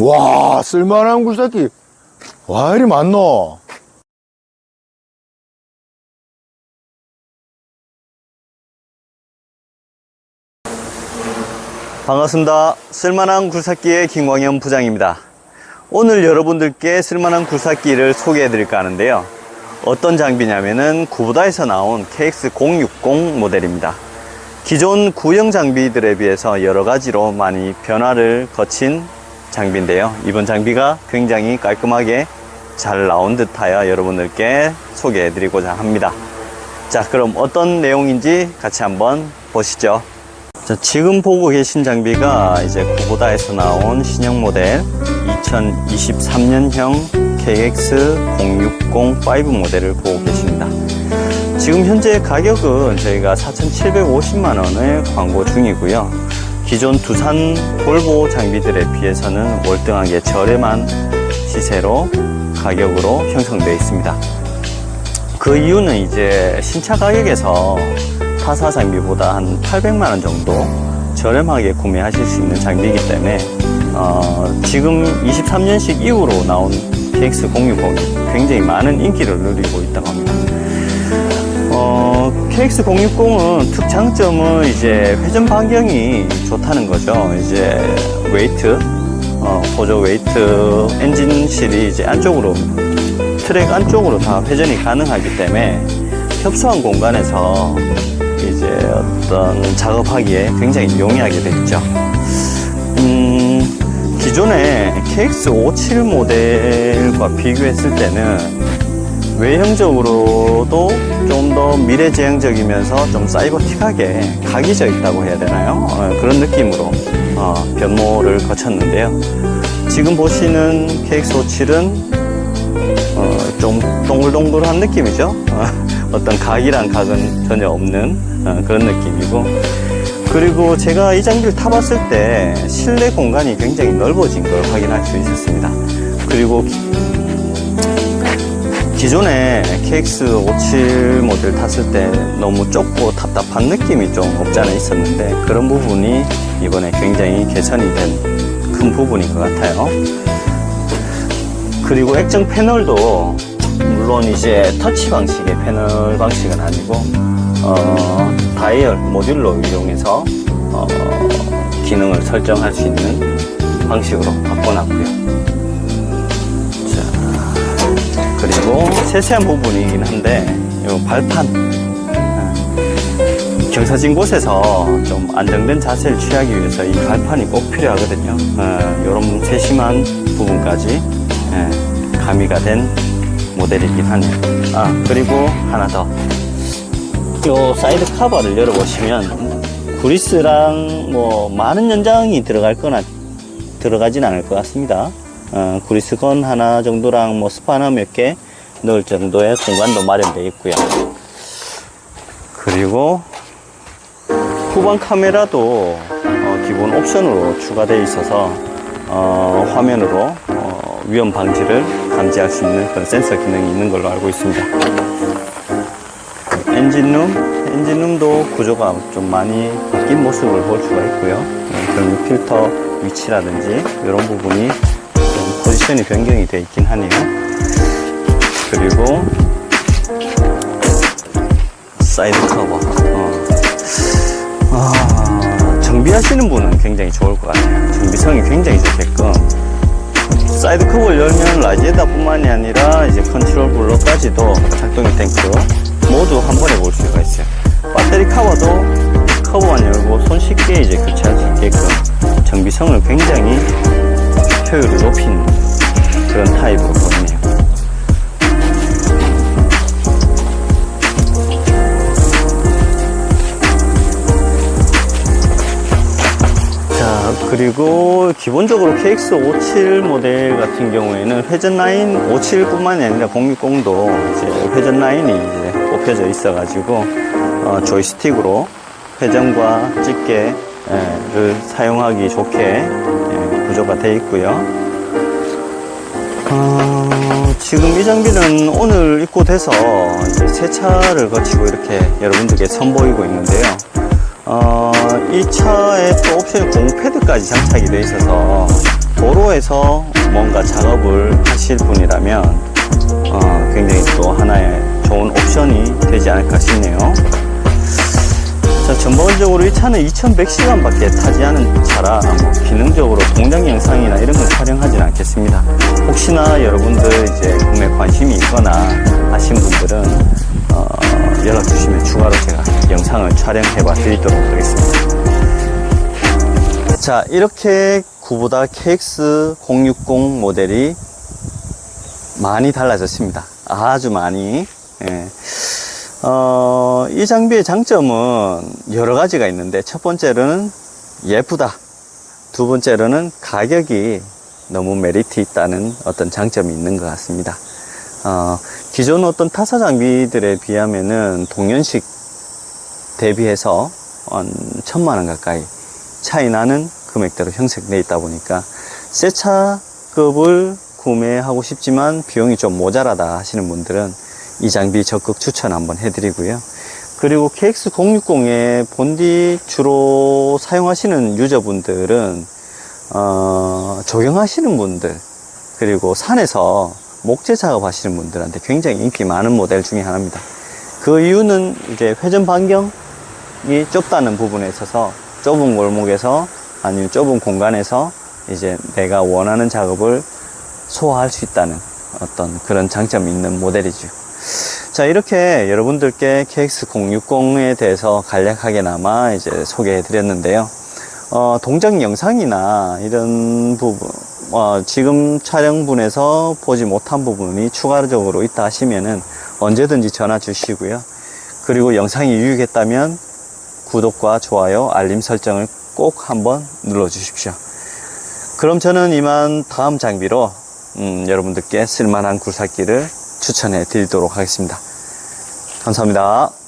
와, 쓸만한 굴삭기. 와, 이리 많노? 반갑습니다. 쓸만한 굴삭기의 김광현 부장입니다. 오늘 여러분들께 쓸만한 굴삭기를 소개해 드릴까 하는데요. 어떤 장비냐면은 구보다에서 나온 KX060 모델입니다. 기존 구형 장비들에 비해서 여러 가지로 많이 변화를 거친 장비인데요. 이번 장비가 굉장히 깔끔하게 잘 나온 듯하여 여러분들께 소개해 드리고자 합니다. 자, 그럼 어떤 내용인지 같이 한번 보시죠. 자, 지금 보고 계신 장비가 이제 쿠보다에서 나온 신형 모델 2023년형 KX0605 모델을 보고 계십니다. 지금 현재 가격은 저희가 4,750만 원에 광고 중이고요. 기존 두산 볼보 장비들에 비해서는 월등하게 저렴한 시세로 가격으로 형성되어 있습니다. 그 이유는 이제 신차 가격에서 타사 장비보다 한 800만 원 정도 저렴하게 구매하실 수 있는 장비이기 때문에 어, 지금 23년식 이후로 나온 KX060이 굉장히 많은 인기를 누리고 있다고 합니다. 어, KX060은 특장점은 이제 회전 반경이 좋다는 거죠. 이제 웨이트, 어, 보조 웨이트 엔진실이 이제 안쪽으로 트랙 안쪽으로 다 회전이 가능하기 때문에 협소한 공간에서 이제 어떤 작업하기에 굉장히 용이하게 되죠. 음, 기존의 KX57 모델과 비교했을 때는 외형적으로도 좀 더 미래지향적이면서 좀 사이버틱하게 각이져 있다고 해야 되나요? 어, 그런 느낌으로 어, 변모를 거쳤는데요. 지금 보시는 KX57은 어, 좀 동글동글한 느낌이죠. 어, 떤 각이란 각은 전혀 없는 어, 그런 느낌이고. 그리고 제가 이 장비를 타봤을 때 실내 공간이 굉장히 넓어진 걸 확인할 수 있었습니다. 그리고 기- 기존에 KX57 모델 탔을 때 너무 좁고 답답한 느낌이 좀 없지 않아 있었는데 그런 부분이 이번에 굉장히 개선이 된 큰 부분인 것 같아요. 그리고 액정 패널도 물론 이제 터치 방식의 패널 방식은 아니고 어, 다이얼 모듈로 이용해서 어, 기능을 설정할 수 있는 방식으로 바꿔놨고요. 자, 그리고 세세한 부분이긴 한데 이 발판 경사진 곳에서 좀 안정된 자세를 취하기 위해서 이 발판이 꼭 필요하거든요. 이런 세심한 부분까지 예, 가미가 된 모델이긴 하네요. 아 그리고 하나 더. 요 사이드 카바를 열어보시면 구리스랑 뭐 많은 연장이 들어갈 거나 들어가진 않을 것 같습니다. 어, 구리스건 하나 정도랑 뭐 스파너 몇개 넣을 정도의 공간도 마련되어 있고요. 그리고 후방 카메라도 어, 기본 옵션으로 추가되어 있어서 어, 화면으로 어, 위험 방지를 감지할 수 있는 그런 센서 기능이 있는 걸로 알고 있습니다. 엔진룸, 엔진룸도 구조가 좀 많이 바뀐 모습을 볼 수가 있고요. 어, 그런 필터 위치라든지 이런 부분이 좀 포지션이 변경이 되어 있긴 하네요. 그리고 사이드 커버. 어. 아, 정비하시는 분은 굉장히 좋을 것 같아요. 정비성이 굉장히 좋게끔. 사이드 커버를 열면 라지에다 뿐만이 아니라 이제 컨트롤 블록까지도 작동이 탱크 모두 한 번에 볼 수가 있어요. 배터리 커버도 커버만 열고 손쉽게 이제 교체할 수 있게끔 정비성을 굉장히 효율을 높인 그런 타입으로 그리고 기본적으로 KX57 모델 같은 경우에는 회전 라인 57뿐만이 아니라 060도 이제 회전 라인이 이제 꼽혀져 있어가지고 어, 조이스틱으로 회전과 집게를 사용하기 좋게 예, 구조가 되어 있고요. 어, 지금 이 장비는 오늘 입고돼서 이제 세차를 거치고 이렇게 여러분들께 선보이고 있는데요. 어, 이 차에 또 옵션이 공패드까지 장착이 되어 있어서 도로에 도로에서 뭔가 작업을 하실 분이라면 어, 굉장히 또 하나의 좋은 옵션이 되지 않을까 싶네요. 자, 전반적으로 이 차는 2100시간 밖에 타지 않은 차라 뭐 기능적으로 동작 영상이나 이런 걸 촬영하지는 않겠습니다. 혹시나 여러분들 이제 구매 관심이 있거나 하신 분들은 어, 연락 주시면 추가로 제가 영상을 촬영해 봐 드리도록 하겠습니다. 자, 이렇게 구보다 KX060 모델이 많이 달라졌습니다. 아주 많이. 예. 어, 이 장비의 장점은 여러 가지가 있는데, 첫 번째로는 예쁘다. 두 번째로는 가격이 너무 메리트 있다는 어떤 장점이 있는 것 같습니다. 어, 기존 어떤 타사 장비들에 비하면은 동년식 대비해서 한 천만 원 가까이 차이 나는 금액대로 형성되어 있다 보니까 새 차급을 구매하고 싶지만 비용이 좀 모자라다 하시는 분들은 이 장비 적극 추천 한번 해드리고요. 그리고 KX060의 본디 주로 사용하시는 유저분들은 어, 조경하시는 분들 그리고 산에서 목재 작업하시는 분들한테 굉장히 인기 많은 모델 중에 하나입니다. 그 이유는 이제 회전 반경 이 좁다는 부분에 있어서 좁은 골목에서 아니면 좁은 공간에서 이제 내가 원하는 작업을 소화할 수 있다는 어떤 그런 장점이 있는 모델이죠. 자, 이렇게 여러분들께 KX060에 대해서 간략하게나마 이제 소개해 드렸는데요. 어, 동작 영상이나 이런 부분, 어, 지금 촬영분에서 보지 못한 부분이 추가적으로 있다 하시면은 언제든지 전화 주시고요. 그리고 영상이 유익했다면 구독과 좋아요, 알림 설정을 꼭 한번 눌러 주십시오. 그럼 저는 이만 다음 장비로 음, 여러분들께 쓸만한 굴삭기를 추천해 드리도록 하겠습니다. 감사합니다.